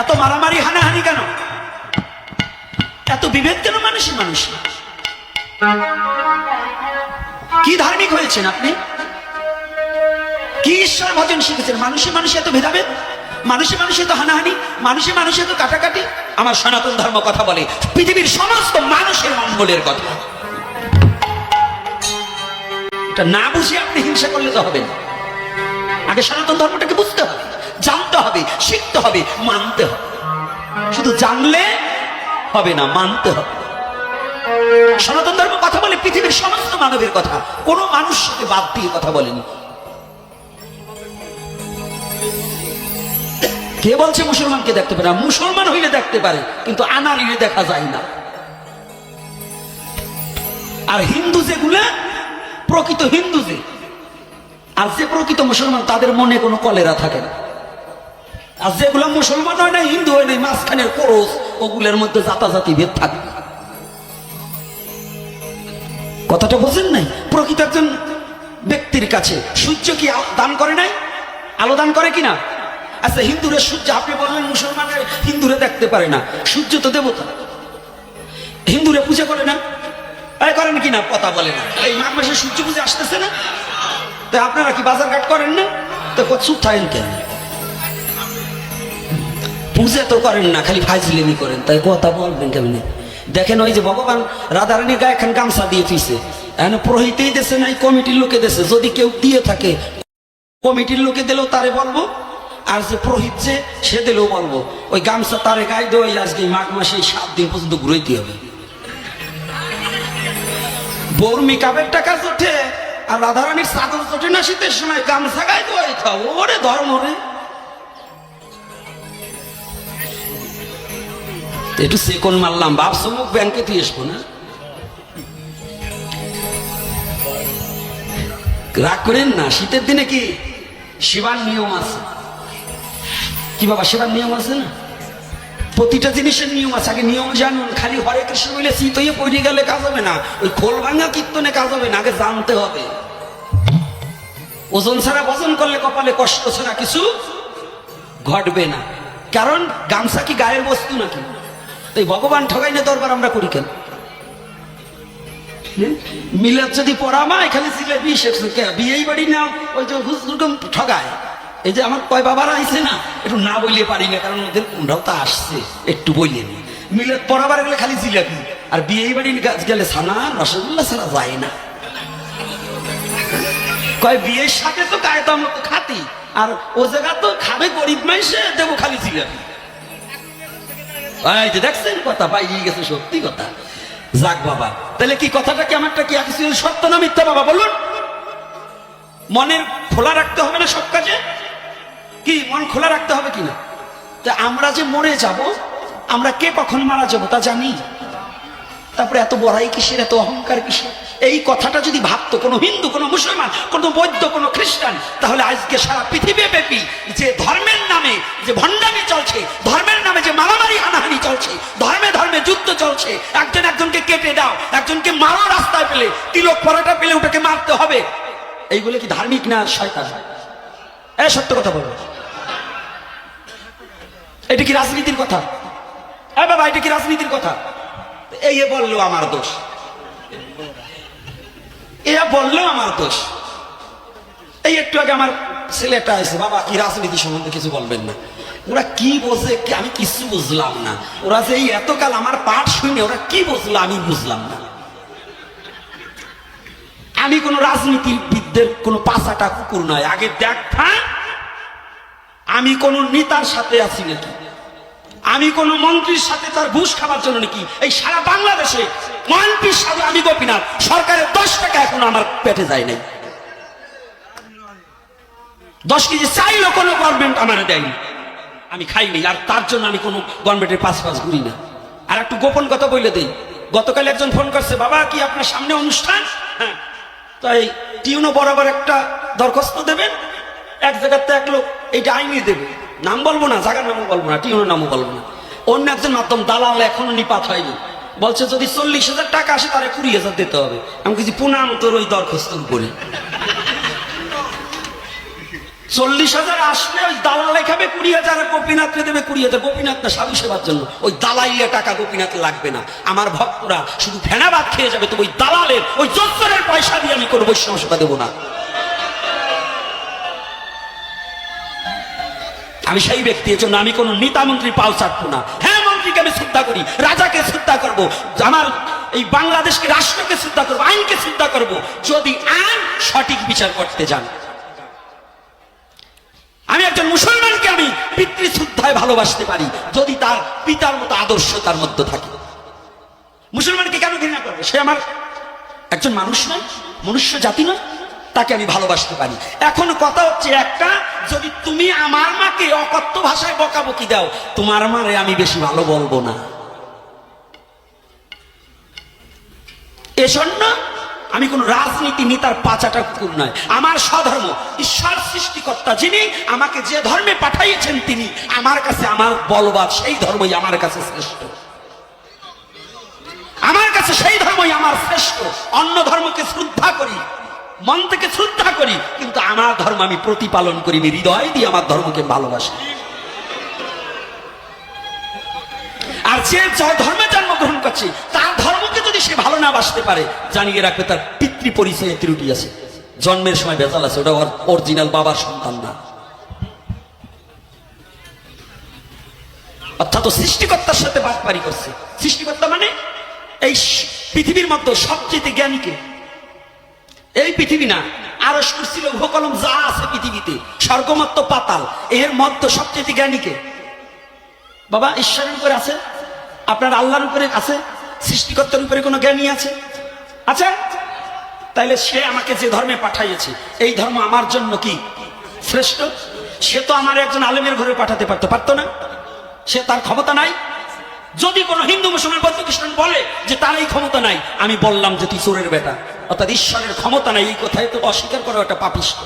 এত মারামারি, হানাহানি কেন? এত বিভেদ কেন মানুষই মানুষ? কি ধার্মিক হয়েছেন আপনি? কি ঈশ্বর ভজন শিখেছেন? মানুষে মানুষে এত ভেদাভেদ? মানুষে মানুষে তো হানাহানি? মানুষে মানুষে তো কাটাকাটি? আমার সনাতন ধর্ম কথা বলে, পৃথিবীর সমস্ত মানুষের মঙ্গলের কথা। এটা না বুঝে আপনি হিংসা করলে তো হবে না। আগে সনাতন ধর্মটাকে বুঝতে হবে। জানতে হবে, শিখতে হবে, মানতে হবে। শুধু জানলে হবে না, মানতে হবে। সনাতন ধর্ম কথা বলে পৃথিবীর সমস্ত মানবের কথা, কোনো মানুষকে বাদ দিয়ে কথা বলেনি। কে বলছে মুসলমানকে দেখতে পারে? মুসলমান হইলে দেখতে পারে, কিন্তু আনারিলে দেখা যায় না। আর হিন্দু যেগুলা, প্রকৃত হিন্দু যে, আর যে প্রকৃত মুসলমান, তাদের মনে কোনো কলেরা থাকে না। আর যেগুলো মুসলমান হয় না, হিন্দু হয় না মাঝখানের কোরস, ওগুলোর মধ্যে জাতাজাতি ভেদ থাকে। কথাটা বোঝেন নাই? প্রকৃত একজন ব্যক্তির কাছে সূর্য কি দান করে নাই? আলো দান করে কিনা? আচ্ছা হিন্দুরে সূর্য, আপনি বললেন মুসলমানের হিন্দুরে দেখতে পারে না, সূর্য তো দেবতা। হিন্দুরে পূজা করে না? এই করেন কিনা? কথা বলে না এই মাঘ মাসে সূর্য পূজা আসতেছে না? তো আপনারা কি বাজার ঘাট করেন না? তো চুপ থাকেন কেন? পূজা তো করেন না, খালি ফাইজলিমি করেন। তাই কথা বলবেন কেমনি? দেখেন ওই যে ভগবান রাধারানীর গায়ে এখন গামছা দিয়ে ফিসে এখন পুরোহিতেই দেশে নাই, কমিটির লোকে দেশে। যদি কেউ দিয়ে থাকে, কমিটির লোকে দিলেও তারে বলব, আর যে পুরোহিত যে, সে দিলেও বলব। ওই গামছা তারে গায়ে দেওয়া আজকে মাঘ মাসে সাত দিন পর্যন্ত ঘুরাইতে হবে। বৌর মেকআপের টাকা জোটে, আর রাধারানীর চাদর জোটে না শীতের সময় গামছা গায়ে দেওয়া খাও ওরে ধর্ম রে। একটু সেকন মারলাম, বাপ সমুখ ব্যাংকে তুই আসব না? রাগ করেন না, শীতের দিনে কি সেবার নিয়ম আছে? কি বাবা, সেবার নিয়ম আছে না? প্রতিটা জিনিসের নিয়ম আছে, আগে নিয়ম জানুন, খালি হরে কৃষ্ণ বলে শীত হয়ে পড়ে গেলে কাজ হবে না, ওই খোল ভাঙা কীর্তনে কাজ হবে না, আগে জানতে হবে। ওজন ছাড়া বজন করলে কপালে কষ্ট ছাড়া কিছু ঘটবে না। কারণ গামছা কি গায়ের বস্তু নাকি? তাই ভগবান ঠগাই না দরবার আমরা করি কেন? মিলাদ যদি পড়া মা এখানে জিলেবি শেখছে বিয়েই বাড়ি না, ওই যে হুজুরকম ঠগায়। এই যে আমার কয় বাবারা আইছে না, একটু না বললে পারি না, কারণ ওদের কোনটাও তো আসছে, একটু বললে নি। মিলাদ পড়াবার গেলে খালি জিলাপি আর বিয়েই বাড়ি গেলে সানা, রসগোল্লা ছাড়া যায় না। কয় বিয়ের সাথে তো গায়ে তো খাতি, আর ও জায়গা তো খাবে গরিব মাইসে দেবো খালি জিলাপি এই দেখছেন কথা পাইয়ে গেছে সত্যি কথা। যাক বাবা, তাহলে কি কথাটা কি আমারটা কি কিছু সত্য না মিথ্যা বাবা, বলুন। মনের খোলা রাখতে হবে না সব কাজে? কি, মন খোলা রাখতে হবে কিনা তা আমরা যে মরে যাব, আমরা কে কখন মারা যাব তা জানি। তারপরে এত বড়াই কিসের, এত অহংকার কিসের? এই কথাটা যদি ভাবতো কোনো হিন্দু, কোনো মুসলমান, কোনো বৌদ্ধ, কোনো খ্রিস্টান, তাহলে আজকে সারা পৃথিবী ব্যাপী যে ধর্মের নামে যে ভণ্ডামি চলছে, ধর্মের নামে যে মারামারি, হানাহানি চলছে, ধর্মে ধর্মে যুদ্ধ চলছে, একজন একজনকে কেটে দাও, একজনকে মারো রাস্তায় পেলে তিলক পরাটা পেলে ওটাকে মারতে হবে। এইগুলো কি ধার্মিক না শয়তান? এ, সত্য কথা বলব এটা কি রাজনীতির কথা? এ, বাবা, এটা কি রাজনীতির কথা? এই বলল, আমার দোষ। এ বলল আমার দোষ। এই একটু আগে আমার ছেলেটা আছে, বাবা, কি রাজনীতি সম্বন্ধে কিছু বলবেন না। ওরা কি বোঝে আমি কিছু বুঝলাম না। ওরা যে এই এতকাল আমার পাঠ শুনে ওরা কি বুঝলো, আমি বুঝলাম না। আমি কোন রাজনীতিবিদদের কোন পাশাটা কুকুর নয়। আগে দেখ হ্যাঁ? আমি কোন নেতার সাথে আছি নাকি? আমি কোন মন্ত্রীর সাথে তার ঘুষ খাবার জন্য নাকি এই সারা বাংলাদেশে মন্ত্রীর সাথে আমি গোপীনাথ, সরকারের দশ টাকা এখন আমার পেটে যায় নাই। দশ কেজি চাইলো কোনো গভর্নমেন্ট আমার দেয়নি। আমি খাইনি আর তার জন্য আমি কোনো গভর্নমেন্টের পাশ পাশ ঘুরি না। আর একটু গোপন কথা বলে দিই। গতকাল একজন ফোন করছে, বাবা, কি আপনার সামনে অনুষ্ঠান? হ্যাঁ। তাই টিউনো বরাবর একটা দরখাস্ত দেবেন, এক জায়গাতে এক লোক, এইটা আইনি দেবে। নাম বলব না জায়গার নামও বলব না, টিউনোর নামও বলব না। অন্য একজন মাধ্যম, দালাল এখনও নিপাত হয়নি। বলছে যদি চল্লিশ হাজার টাকা আসে তাহলে কুড়ি হাজার দিতে হবে। আমি কিছু পুনাম, তোর ওই দরখাস্ত করে চল্লিশ হাজার আসলে ওই দালালে খাবে কুড়ি হাজার গোপীনাথকে দেবে কুড়ি হাজার। গোপীনাথ না সাধু সেবার জন্য। ওই দালাইলে টাকা গোপীনাথ লাগবে না। আমার ভক্তরা শুধু ফেনা ভাত খেয়ে যাবে তো ওই দালালের, ওই জোচ্চরের পয়সা দিয়ে আমি কোনো বৈষ্ণব সেবা দেবো না। আমি সেই ব্যক্তি, এর জন্য আমি কোনো নেতা মন্ত্রী পাও চাটবো না। হ্যাঁ মন্ত্রীকে আমি শ্রদ্ধা করি, রাজাকে শ্রদ্ধা করব, আমার এই বাংলাদেশকে, রাষ্ট্রকে শ্রদ্ধা করব, আইনকে শ্রদ্ধা করব, যদি আইন সঠিক বিচার করতে যান। আমি একজন মুসলমানকে আমি পিতৃ শ্রদ্ধায় ভালোবাসতে পারি, যদি তার পিতার মতো আদর্শ তার মধ্যে থাকে। মুসলমানকে কেন ঘৃণা করবে? সে আমার একজন মানুষ নয়, মনুষ্য জাতি নয়। তাকে আমি ভালোবাসতে পারি। এখন কথা হচ্ছে একটা, যদি তুমি আমার মাকে অকথ্য ভাষায় বকাবকি দাও, তোমার মারে আমি বেশি ভালো বলব না। এজন্য আমি কোন রাজনীতি নেতার পাচাটা কুকুর নয়। আমার স্বধর্ম, ঈশ্বর সৃষ্টিকর্তা যিনি আমাকে যে ধর্মে পাঠাইয়েছেন তিনি, আমার কাছে আমার বলবাদ সেই ধর্মই আমার কাছে শ্রেষ্ঠ। আমার কাছে সেই ধর্মই আমার শ্রেষ্ঠ। অন্য ধর্মকে শ্রদ্ধা করি। মন থেকে শ্রদ্ধা করি, কিন্তু আমার ধর্ম আমি প্রতিপালন করি হৃদয় দিয়ে আমার ধর্মকে ভালোবাসি। আর যে ধর্মে জন্মগ্রহণ করছে, তার ধর্মকে যদি সে ভালো না বাসতে পারে, জানিয়ে রাখবে তার পিতৃ পরিচয়ে ত্রুটি আছে। জন্মের সময় বেতাল আছে, ওটা অরিজিনাল বাবার সন্তান না। অর্থাৎ সৃষ্টিকর্তার সাথে বাটপারি করছে। সৃষ্টিকর্তা মানে এই পৃথিবীর মধ্যে সবচেয়ে জ্ঞানীকে এই পৃথিবী না। আরও সুরছিল ভূকলম যা আছে পৃথিবীতে, স্বর্গমত্ত পাতাল। এর মধ্যে সবচেয়ে জ্ঞানীকে বাবা, ঈশ্বরের উপরে আছে? আপনার আল্লাহর উপরে আছে? সৃষ্টিকর্তার উপরে কোনো জ্ঞানী আছে? আচ্ছা তাইলে সে আমাকে যে ধর্মে পাঠাইয়েছে, এই ধর্ম আমার জন্য কি? শ্রেষ্ঠ? সে তো আমার একজন আলেমের ঘরে পাঠাতে পারতো পারতো না? সে তার ক্ষমতা নাই? যদি কোনো হিন্দু মুসলমান বৌদ্ধ খ্রিস্টান বলে যে তার এই ক্ষমতা নাই, আমি বললাম যে তুই চোরের বেটা। অর্থাৎ ঈশ্বরের ক্ষমতা নাই এই কথায় তো অস্বীকার করা একটা পাপিষ্ট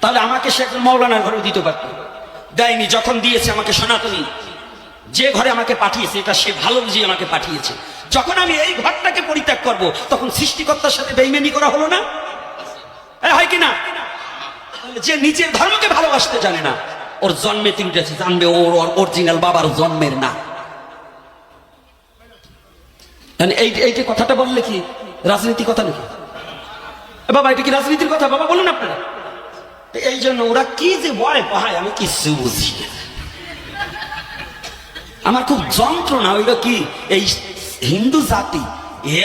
তাহলে আমাকে সে একজন মৌলানার ঘরে দিতে পারত। দেয়নি যখন দিয়েছে আমাকে সনাতনী। যে ঘরে আমাকে পাঠিয়েছে এটা সে ভালো বুঝিয়ে আমাকে পাঠিয়েছে। যখন আমি এই ঘরটাকে পরিত্যাগ করব তখন সৃষ্টিকর্তার সাথে বেইমেনি করা হলো না? হয় কি না? যে নিজের ধর্মকে ভালোবাসতে জানে না ওর জন্মে তিনি জানবে ওর অরিজিনাল বাবার জন্মের না। মানে এই এইটা কথাটা বললে কি? রাজনীতি কথা নাকি? বাবা, এটা কি রাজনীতির কথা? বাবা, বলুন আপনারা। এই জন্য ওরা কি যে বলে পায় আমি কিছু বুঝি আমার খুব যন্ত্রণা ওইটা কি, এই হিন্দু জাতি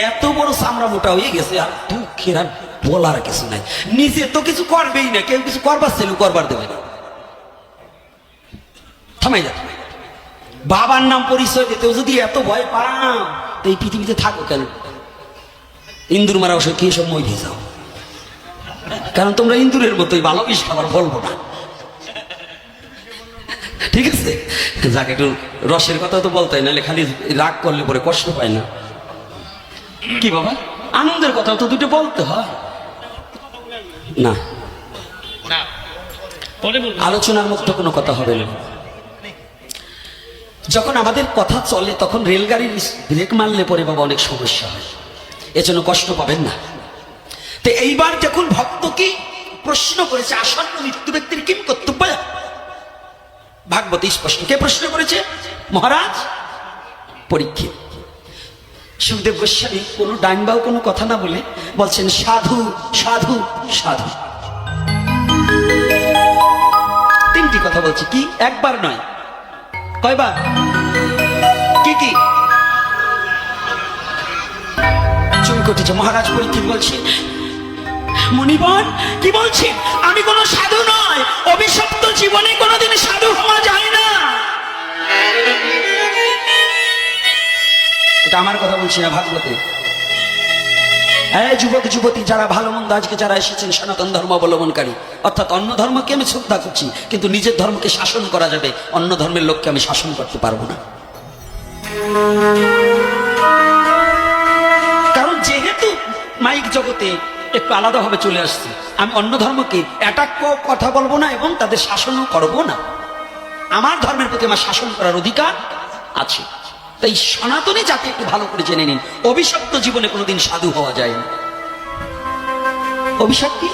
এত বড় চামড়া মোটা হয়ে গেছে, আর দুঃখের আর বলার কিছু নাই। নিজে তো কিছু করবেই না, কেউ কিছু করবার ছিল করবার দেবে না। থামাই যা বাবার নাম পরিচয় দিতেও যদি এত ভয় পাও তো এই পৃথিবীতে থাকো কেন? ইন্দুর মারা ওসব কি সব মই দিয়ে যাও? কারণ তোমরা ইন্দুরের মতোই ভালো বিষ খাবার বলব না। ঠিক আছে? যাকে একটু রসের কথা তো বলতে হয় নাহলে খালি রাগ করলে পরে কষ্ট পায় না। কি বাবা? আনন্দের কথা তো দুটো বলতে হয়। না। না। পরে আলোচনার মুক্ত কোনো কথা হবে না। যখন আমাদের কথা চলে তখন রেলগাড়ির ব্রেক মারলে পরে বাবা অনেক সমস্যা হয়। এজন্য কষ্ট পাবেন না। তো এইবার যখন ভক্ত কি প্রশ্ন করেছে, আসন্ন মৃত্যু ব্যক্তির কিম কর্তব্য? ভাগবতী স্পষ্ট। কে প্রশ্ন করেছে? মহারাজ? পরীক্ষিত। সুখদেব গোস্বামী, কোনো ডাইনবাও কোনো কথা না বলে বলছেন, সাধু সাধু সাধু। তিনটি কথা বলছি। কি? একবার নয়। কয়বার? কি কি? উঠেছে মহারাজ পরীক্ষিত বলছে মণিবন, কি বলছি আমি কোনো সাধু নয়। অভিশপ্ত জীবনে কোনোদিন সাধু হওয়া যায় না। এটা আমার কথা বলছি না, ভাগবতে। হ্যাঁ যুবক, যুবতী, যারা ভালো মন্দ আজকে যারা এসেছেন, সনাতন ধর্ম অবলম্বনকারী, অর্থাৎ অন্য ধর্মকে আমি শ্রদ্ধা করছি, কিন্তু নিজের ধর্মকে শাসন করা যাবে, অন্য ধর্মের লোককে আমি শাসন করতে পারব না। মাইক জগতে একটু আলাদাভাবে চলে আসছে। আমি অন্য ধর্মকে অ্যাটাক কথা বলব না এবং তাদের শাসনও করব না। আমার ধর্মের প্রতি আমার শাসন করার অধিকার আছে। তাই সনাতনী জাতি একটু ভালো করে জেনে নিন। অভিশপ্ত জীবনে কোনোদিন সাধু হওয়া যায় না। অভিশাপ কি?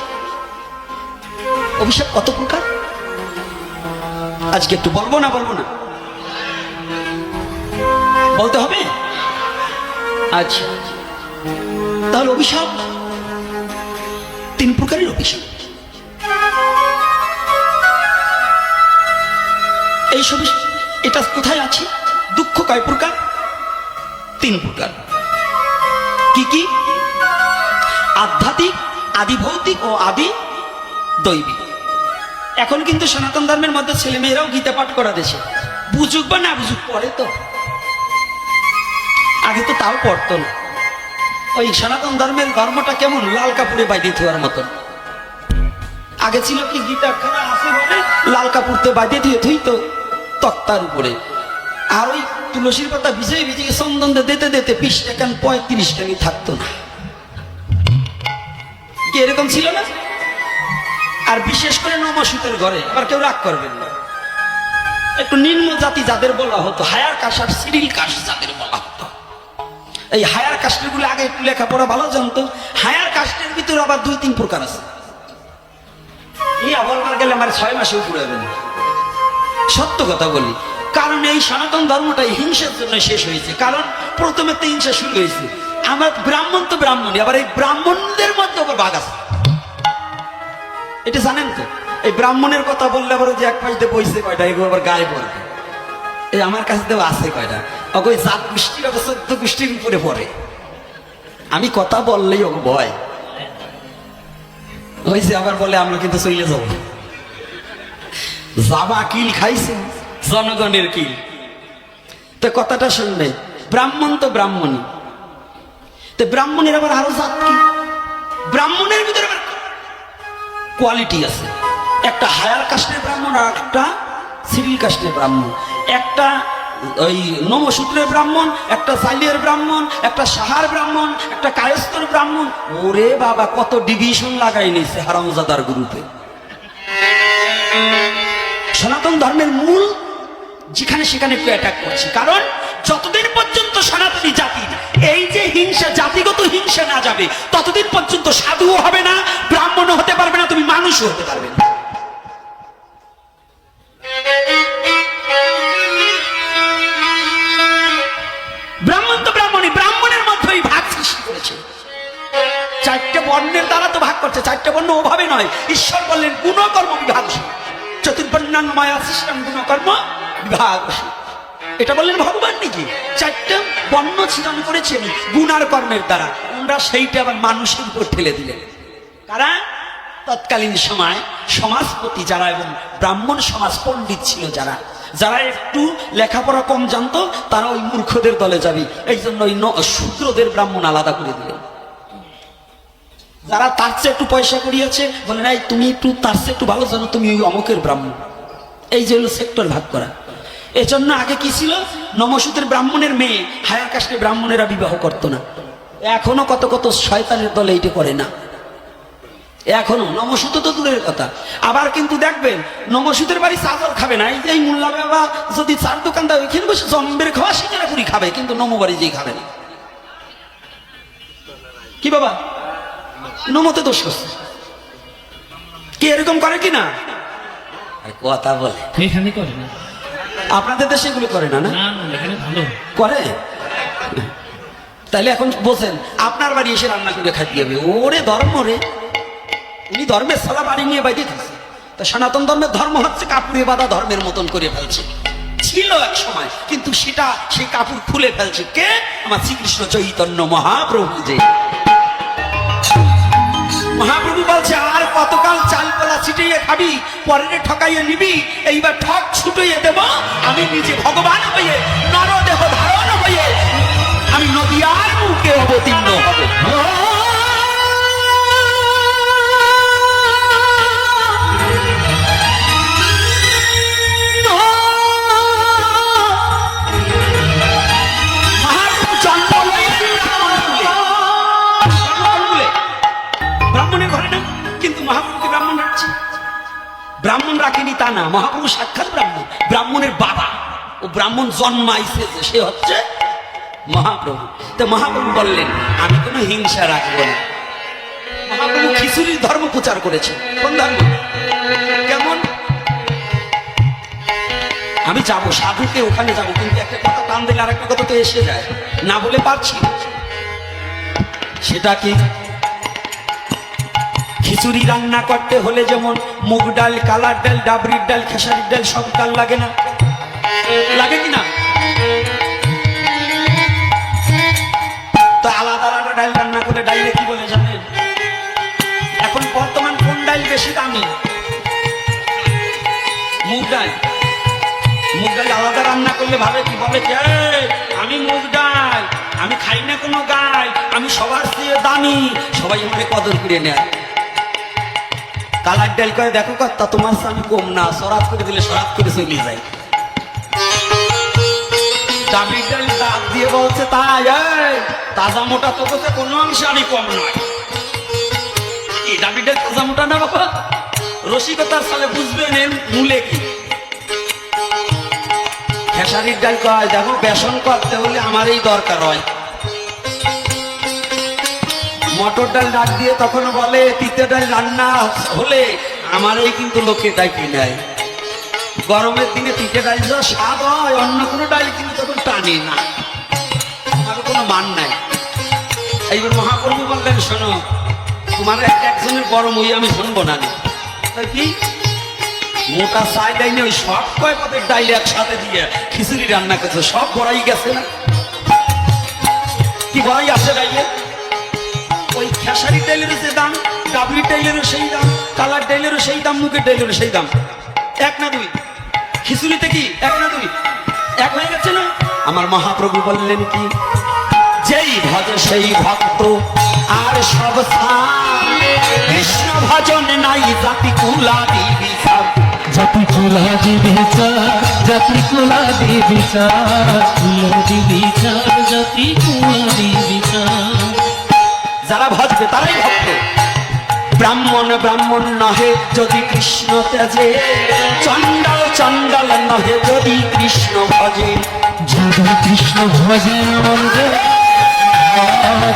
অভিশাপ কত প্রকার? আজকে একটু বলব না বলব না? বলতে হবে? আচ্ছা। তাহলে অভিশাপ? তিন প্রকারের অভিশাপ। এই সব এটা কোথায় আছে? দুঃখ কয় প্রকার? তিন প্রকার। কি কি? আধ্যাত্মিক আদি ভৌতিক ও আদি দৈবিক। এখন কিন্তু সনাতন ধর্মের মধ্যে ছেলে মেয়েরাও গীতা পাঠ করা দেশে বুঝুক বা না বুঝুক পরে তো। আগে তো তাও পড়তো না। ওই সনাতন ধর্মের ধর্মটা কেমন? লাল কাপড়ে বাইরে দেওয়ার মতন। আগে ছিল কি গীতা খানা আছে বলে? লাল কাপড়তে বাইরে দিয়ে থুই তো তক্তার উপরে। আর ওই তুলসীর পাতা ভিজে ভিজে চন্দন দিতে দিতে পিস টাকান পঁয়ত্রিশ টাকা থাকতো না। কি এরকম ছিল না? আর বিশেষ করে নমসূতের ঘরে আবার কেউ রাগ করবেন না। একটু নিম্ন জাতি যাদের বলা হতো, হায়ার কাশ আর সিরিল কাশ যাদের বলা হতো। এই হায়ার কাস্টেরগুলো আগে একটু লেখাপড়া ভালো জানতো। হায়ার কাস্টের ভিতরে আবার দুই, তিন প্রকার আছে। গেলে আমার ছয় মাসে উপরে হবে সত্য কথা বলি, কারণ এই সনাতন ধর্মটা হিংসার জন্য শেষ হয়েছে। কারণ প্রথমে তো হিংসা শুরু হয়েছে। আমার ব্রাহ্মণ তো ব্রাহ্মণই, আবার এই ব্রাহ্মণদের মধ্যে আবার বাঘ আছে। এটা জানেন তো? এই ব্রাহ্মণের কথা বললে আবার যে এক পাশ দিয়ে বইছে, কয়টা? এগুলো আবার গায়ে পড়বে। এই আমার কাছে তো আছে কয়টা। ওই জাত গোষ্ঠীর চোদ্দ গোষ্ঠীর উপরে পড়ে। আমি কথা বললেই ওকে ভয়। যে আবার বলে, আমরা কিন্তু চলে যাব। যাবা কিল খাইছে, জনগণের কিল। তো কথাটা শুনবে, ব্রাহ্মণ তো ব্রাহ্মণই তো ব্রাহ্মণের আবার আরও জাত কি? ব্রাহ্মণের ভিতরে আবার কোয়ালিটি আছে। একটা হায়ার কাস্টের ব্রাহ্মণ আর একটা সিভিল কাস্টের ব্রাহ্মণ। একটা ওই নমসূত্রের ব্রাহ্মণ, একটা জালিয়ার ব্রাহ্মণ, একটা সাহার ব্রাহ্মণ, একটা কায়স্তর ব্রাহ্মণ। ওরে বাবা, কত ডিভিশন লাগাই নিছে হারামজাদার গ্রুপে। সনাতন ধর্মের মূল যেখানে সেখানে একটু অ্যাটাক করছে। কারণ যতদিন পর্যন্ত সনাতনী জাতি, এই যে হিংসা, জাতিগত হিংসা না যাবে, ততদিন পর্যন্ত সাধুও হবে না, ব্রাহ্মণও হতে পারবে না, তুমি মানুষও হতে পারবে না। বর্ণের দ্বারা তো ভাগ করছে, চারটে বর্ণ ওভাবে নয়। ঈশ্বর বললেন, গুণকর্ম বিভাগ। চতুর্বর্ণাং মায়া সিস্টেম গুণকর্ম বিভাগ। এটা বললেন ভগবান নাকি? চারটে বর্ণ ছিদন করেছেন গুণার কর্মের দ্বারা। আমরা সেইটা আবার মানুষের উপর ঠেলে দিলেন। কারা তৎকালীন সময় সমাজপতি যারা এবং ব্রাহ্মণ সমাজ পণ্ডিত ছিল যারা যারা একটু লেখাপড়া কম জানতো, তারা ওই মূর্খদের দলে যাবে। এই জন্য ওই শূদ্রদের ব্রাহ্মণ আলাদা করে দিলেন। যারা তার চেয়ে একটু পয়সা করিয়েছে বলে নাই তুমি একটু তার চেয়ে একটু ভালো জানো, তুমি ওই অমকের ব্রাহ্মণ। এই যে হলো সেক্টর ভাগ করা। এজন্য আগে কি ছিল? নমসূত্রের ব্রাহ্মণের মেয়ে হায়ার কাস্টের ব্রাহ্মণেরা বিবাহ করতো না। এখনও কত কত শয়তানের দলে এইটা করে না। এখনও নমসূত্র তো দূরের কথা। আবার কিন্তু দেখবেন নমসূত্রের বাড়ি চাদর খাবে না। এই যে মোল্লা বাবা যদি চার দোকান দেয়, ওইখানে বসে জম্বের খাওয়া সিঙ্গারা খাবে, কিন্তু নম বাড়ি যেই খাবে না। কি বাবা? নমতে দোষ করছে কি এরকম করে কি না? কথা বলে। এখানে করে না। আপনাদের দেশে এগুলো করে না না? এখানে ভালো করে? তাহলে এখন বোঝেন আপনার বাড়ি এসে রান্না করে খাইতে হবে। ওরে ধর্ম রে। উনি ধর্মের সালা বাড়ি নিয়ে বাইরে থাকছে তা সনাতন ধর্মের ধর্ম হচ্ছে কাপুরে বাঁধা ধর্মের মতন করে ফেলছে। ছিল এক সময় কিন্তু সেটা সেই কাপড় খুলে ফেলছে কে? আমার শ্রীকৃষ্ণ চৈতন্য মহাপ্রভু যে। ছিটিয়ে খাবি, পরের ঠকাইয়ে নিবি, এইবার ঠক ছুটিয়ে দেব। আমি নিজে ভগবান হয়ে, নরদেহ ধারণ হয়ে, আমি নদীয়ার মুখে অবতীর্ণ হব। আমরা তা না মহাপ্রভু সাক্ষাৎ ব্রাহ্মণ। ব্রাহ্মণের বাবা ও ব্রাহ্মণ জন্মাইছে সে হচ্ছে মহাপ্রভু। তো মহাপ্রভু বললেন, আমি কোনো হিংসা রাখব না। মহাপ্রভু খিচুড়ির ধর্ম প্রচার করেছে কোন ধর্ম? কেমন? আমি যাব, সাধুকে ওখানে যাব, কিন্তু একটা কথা টান দিলে আর একটা কথা তো এসে যায়। না বলে পারছি সেটা কি? খিচুড়ি রান্না করতে হলে যেমন মুগ ডাল, কালার ডাল, ডাবরির ডাল, খেসারির ডাল সব ডাল লাগে না? লাগে কি না? তো আলাদা আলাদা ডাল রান্না করে ডাইলে কি বলে জানেন? এখন বর্তমান কোন ডাল বেশি দামি? মুগ ডাল। মুগ ডাল আলাদা রান্না করলে ভাবে কি? বলে আমি মুগ ডাল, আমি খাই না কোনো গাই, আমি সবার চেয়ে দামি। সবাই আমাকে কদর করে নেয়। কালার ডাল করে দেখো কর্তা তোমার স্বামী কম না, সরাত করে দিলে সরাত করে চলে যায়। ডাবির দিয়ে বলছে তাজা মোটা তো কোনো কম নয়। তাজা মোটা না বুঝবেন খেসারির ডাল কয়, দেখো, বেসন করতে হলে আমার এই দরকার হয়। মটর ডাল ডাক দিয়ে তখন বলে, তিতে ডাল রান্না হলে আমার এই কিন্তু লোকে ডাকি নেয় গরমের দিনে তিতে ডাল যা স্বাদ হয়, অন্য কোনো ডাল কিন্তু তখন টানে না। আমার কোনো মান নাই। এইবার মহাপ্রভু বললেন, শোনো, তোমার এক- একজনের গরম ওই আমি শুনব না কি? মোটা সাই ডাইনে ওই সব কয় পদের ডাইল একসাথে দিয়ে খিচুড়ি রান্না করছে, সব বড়াই গেছে না? কি বড়াই আছে ডাইলে? খেসারি ডাইলেরও যে দাম ডাবলি ডাইলেরও সেই দাম, কালার ডাইলেরও সেই দাম মুগের ডাইলেরও সেই দাম। এক না দুই। খিচুড়িতে কি? এক না দুই। এক হয়ে গেছে না? আমার মহাপ্রভু বললেন কি, যেই ভজে সেই ভক্ত, আর সব কৃষ্ণ ভজন নাই, জাতি কুলাদি বিচার জাতি কুলা দিবি জাতি কুলা দিবি কুলা দিবি জাতি কুলা দিবি যারা ভজবে তারাই ভক্ত ব্রাহ্মণ ব্রাহ্মণ নহে যদি কৃষ্ণ তেজে চণ্ডাল চণ্ডাল নহে যদি কৃষ্ণ ভজে। যদি কৃষ্ণ ভজে অমন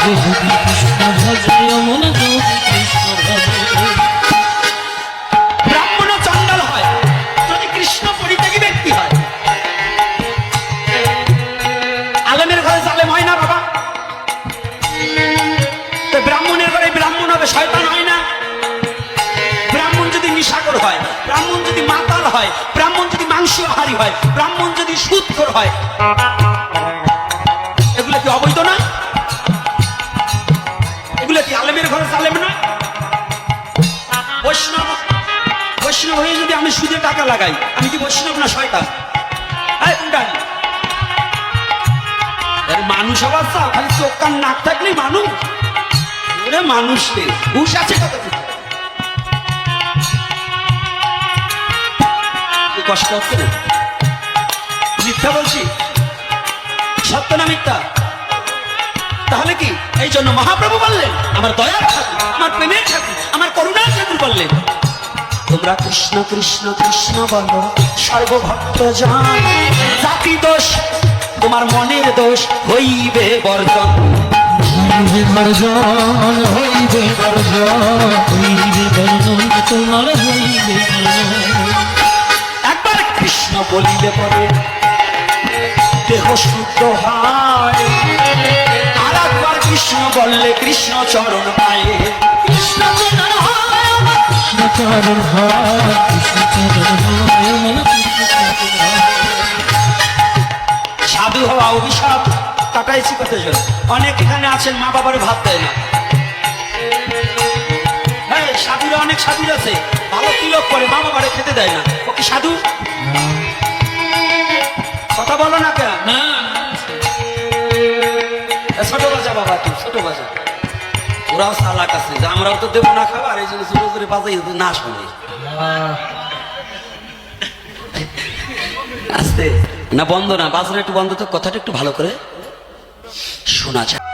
যদি কৃষ্ণ ভজে অমন হয়। ব্রাহ্মণ যদি সুদখোর হয়, এগুলো কি অবৈধ না? এগুলো কি আলেমের ঘরে জালেম না? বৈষ্ণব বৈষ্ণব হয়ে যদি আমি সুদে টাকা লাগাই, আমি কি বৈষ্ণব না শয়তান? মানুষ আবার চাও খালি চোখ কান নাক থাকলেই মানুষ। ওরে মানুষ হুশ আছে কত কষ্ট হচ্ছে না মিথ্যা বলছি? সত্য না মিথ্যা? তাহলে কি? এই জন্য মহাপ্রভু বললেন আমার দয়ার ঠাকুর আমার প্রেমের ঠাকুর আমার করুণার ঠাকুর বললেন তোমরা কৃষ্ণ কৃষ্ণ কৃষ্ণ বলো সর্বভক্ত জন। জাতি দোষ তোমার মনের দোষ হইবে বর্জন। হইবে বর্জন হইবে বর্জন হইবে বর্জন তোমার হইবে একবার কৃষ্ণ বলিলে পরে শুদ্ধ হয়। আর একবার কৃষ্ণ বললে কৃষ্ণ চরণ পায়ে। কৃষ্ণ চরণ হয় হয় হয় হয় সাধু হওয়া অভিশাপ কাটাইছি কতজন অনেক এখানে আছেন মা বাবার ভাত দেয় না। হ্যাঁ সাধুরা অনেক সাধুর আছে। ভালো তিলক করে মা বাবারে খেতে দেয় না। ও কি সাধু? কথা বলো না কেন? না। ছোট বাজা বাবা তুই ছোট বাজা ওরাও সালাক আছে যে আমরাও তো দেবো না খাবার এই জন্য ছোট করে বাজাই না শুনে। আস্তে। না বন্ধ না বাজারে একটু বন্ধ তো কথাটা একটু ভালো করে শোনা যায়।